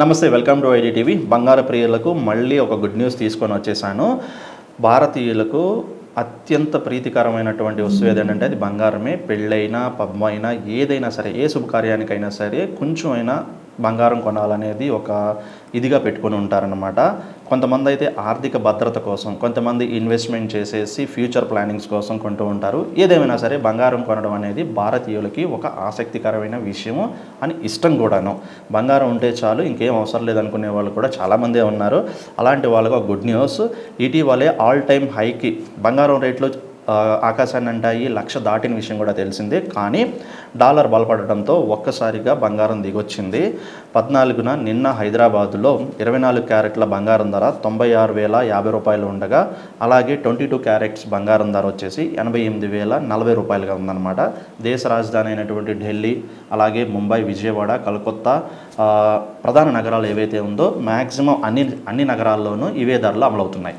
నమస్తే welcome to ID TV బంగారు ప్రియులకు మళ్ళీ ఒక గుడ్ న్యూస్ తీసుకొని వచ్చేసాను. భారతీయులకు అత్యంత ప్రీతికరమైనటువంటి వస్తువు ఏదంటే అది బంగారమే. పెళ్ళైనా పబ్బైనా ఏదైనా సరే ఏ శుభకార్యానికైనా సరే కొంచెం అయినా బంగారం కొనాలనేది ఒక ఇదిగా పెట్టుకొని ఉంటారనమాట కొంతమంది అయితే ఆర్థిక భద్రత కోసం కొంతమంది ఇన్వెస్ట్మెంట్ చేసేసి ఫ్యూచర్ ప్లానింగ్స్ కోసం కొంటూ ఉంటారు. ఏదేమైనా సరే బంగారం కొనడం అనేది భారతీయులకి ఒక ఆసక్తికరమైన విషయము అని ఇష్టం కూడాను. బంగారం ఉంటే చాలు ఇంకేం అవసరం లేదనుకునే వాళ్ళు కూడా చాలామందే ఉన్నారు. అలాంటి వాళ్ళకు గుడ్ న్యూస్ ఇటీవలే ఆల్ టైమ్ హైకి బంగారం రేట్లు ఆకాశాన్ని అంటాయి లక్ష దాటిన విషయం కూడా తెలిసిందే. కానీ డాలర్ బలపడటంతో ఒక్కసారిగా బంగారం దిగొచ్చింది. పద్నాలుగున నిన్న హైదరాబాదులో ఇరవై నాలుగు క్యారెట్ల బంగారం ధర తొంభై ఆరు వేల యాభై రూపాయలు ఉండగా అలాగే ట్వంటీ టూ క్యారెట్స్ బంగారం ధర వచ్చేసి ఎనభై ఎనిమిది వేల నలభై రూపాయలుగా ఉందన్నమాట. దేశ రాజధాని అయినటువంటి ఢిల్లీ అలాగే ముంబై విజయవాడ కలకత్తా ప్రధాన నగరాలు ఏవైతే ఉందో మ్యాక్సిమం అన్ని అన్ని నగరాల్లోనూ ఇవే ధరలు అమలవుతున్నాయి.